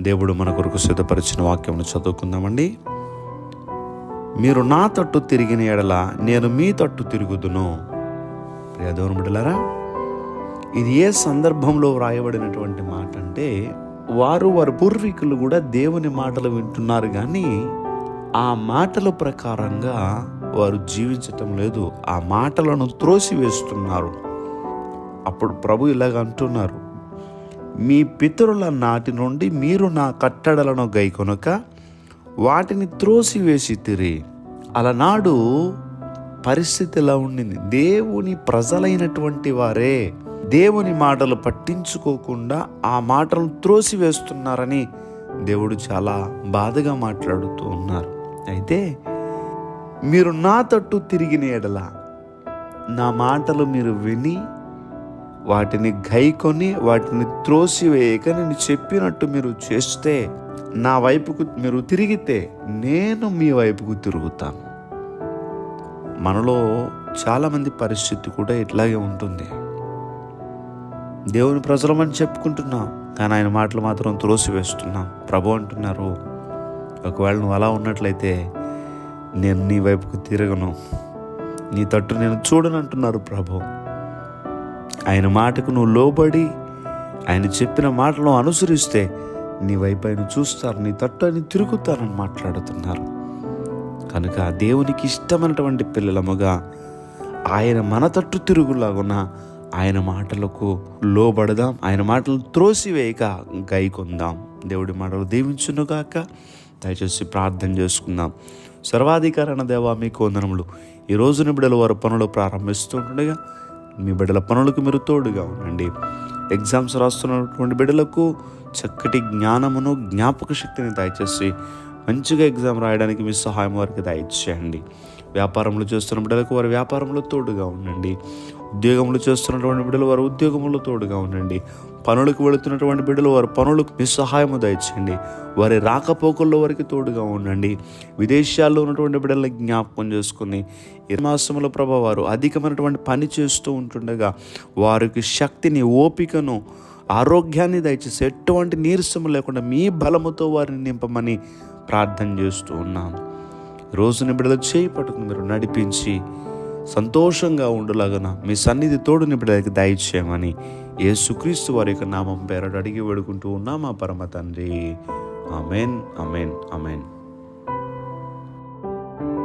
దేవుడు మన కొరకు సిద్ధపరిచిన వాక్యమును చదువుకుందామండి. మీరు నా తట్టు తిరిగిన ఎడల నేను మీ తట్టు తిరుగుదును. ప్రియ బిడ్డలారా ఇది ఏ సందర్భంలో వ్రాయబడినటువంటి మాట అంటే వారు వారి పూర్వీకులు కూడా దేవుని మాటలు వింటున్నారు కానీ ఆ మాటల ప్రకారంగా వారు జీవించటం లేదు ఆ మాటలను త్రోసివేస్తున్నారు. అప్పుడు ప్రభు ఇలాగ అంటున్నారు మీ పితరుల నాటి నుండి మీరు నా కట్టడలను గైకొనక వాటిని త్రోసివేసి తిరి. అలనాడు పరిస్థితి ఎలా ఉండింది. దేవుని ప్రజలైనటువంటి వారే దేవుని మాటలు పట్టించుకోకుండా ఆ మాటలు త్రోసివేస్తున్నారని దేవుడు చాలా బాధగా మాట్లాడుతూ ఉన్నారు. అయితే మీరు నా తట్టు తిరిగిన ఎడల నా మాటలు మీరు విని వాటిని గైకొని వాటిని త్రోసివేయక నేను చెప్పినట్టు మీరు చేస్తే నా వైపుకు మీరు తిరిగితే నేను మీ వైపుకు తిరుగుతాను. మనలో చాలామంది పరిస్థితి కూడా ఇట్లాగే ఉంటుంది. దేవుని ప్రజలమని చెప్పుకుంటున్నాం కానీ ఆయన మాటలు మాత్రం త్రోసివేస్తున్నాం. ప్రభు అంటున్నారు ఒకవేళ నువ్వు అలా ఉన్నట్లయితే నేను నీ వైపుకు తిరగను. నీ తట్టు నేను చూడను అంటున్నారు ప్రభు. ఆయన మాటకు నువ్వు లోబడి ఆయన చెప్పిన మాటలను అనుసరిస్తే నీ వైపు ఆయన చూస్తారు నీ తట్టు ఆయన తిరుగుతారని మాట్లాడుతున్నారు. కనుక దేవునికి ఇష్టమైనటువంటి పిల్లలముగా ఆయన మన తట్టు తిరుగులాగున ఆయన మాటలకు లోబడదాం ఆయన మాటలు త్రోసివేయక గైకొందాం. దేవుడి మాటలు దీవించునుగాక. దయచేసి ప్రార్థన చేసుకుందాం. సర్వాధికారణ దేవా మీకు వందనములు. ఈ రోజున బిడ్డలు వారు పనులు ప్రారంభిస్తుండగా మీ బిడ్డల పనులకు మీరు తోడుగా ఉండండి. ఎగ్జామ్స్ రాస్తున్నటువంటి బిడ్డలకు చక్కటి జ్ఞానమును జ్ఞాపక శక్తిని దయచేసి మంచిగా ఎగ్జామ్ రాయడానికి మీ సహాయం వారికి దయచేయండి. వ్యాపారంలో చేస్తున్న బిడ్డలకు వారి వ్యాపారంలో తోడుగా ఉండండి. ఉద్యోగంలో చేస్తున్నటువంటి బిడ్డలు వారి ఉద్యోగంలో తోడుగా ఉండండి. పనులకు వెళుతున్నటువంటి బిడ్డలు వారి పనులకు మీ సహాయము దయచేయండి. వారి రాకపోకల్లో వారికి తోడుగా ఉండండి. విదేశాల్లో ఉన్నటువంటి బిడ్డల్ని జ్ఞాపకం చేసుకుని ఈ మాసంలో ప్రభా వారు అధికమైనటువంటి పని చేస్తూ ఉంటుండగా వారికి శక్తిని ఓపికను ఆరోగ్యాన్ని దయచేసి ఎటువంటి నీరసము లేకుండా మీ బలముతో వారిని నింపమని ప్రార్థన చేస్తూ ఉన్నాం. రోజుని బిడ్డలు చేయి పట్టుకుని మీరు నడిపించి సంతోషంగా ఉండులాగన మీ సన్నిధి తోడుని బిడ్డలకి దయచేయమని యేసుక్రీస్తు వారి యొక్క నామం పేరడు అడిగి వేడుకుంటూ ఉన్నామా పరమ తండ్రి. Amen amen amen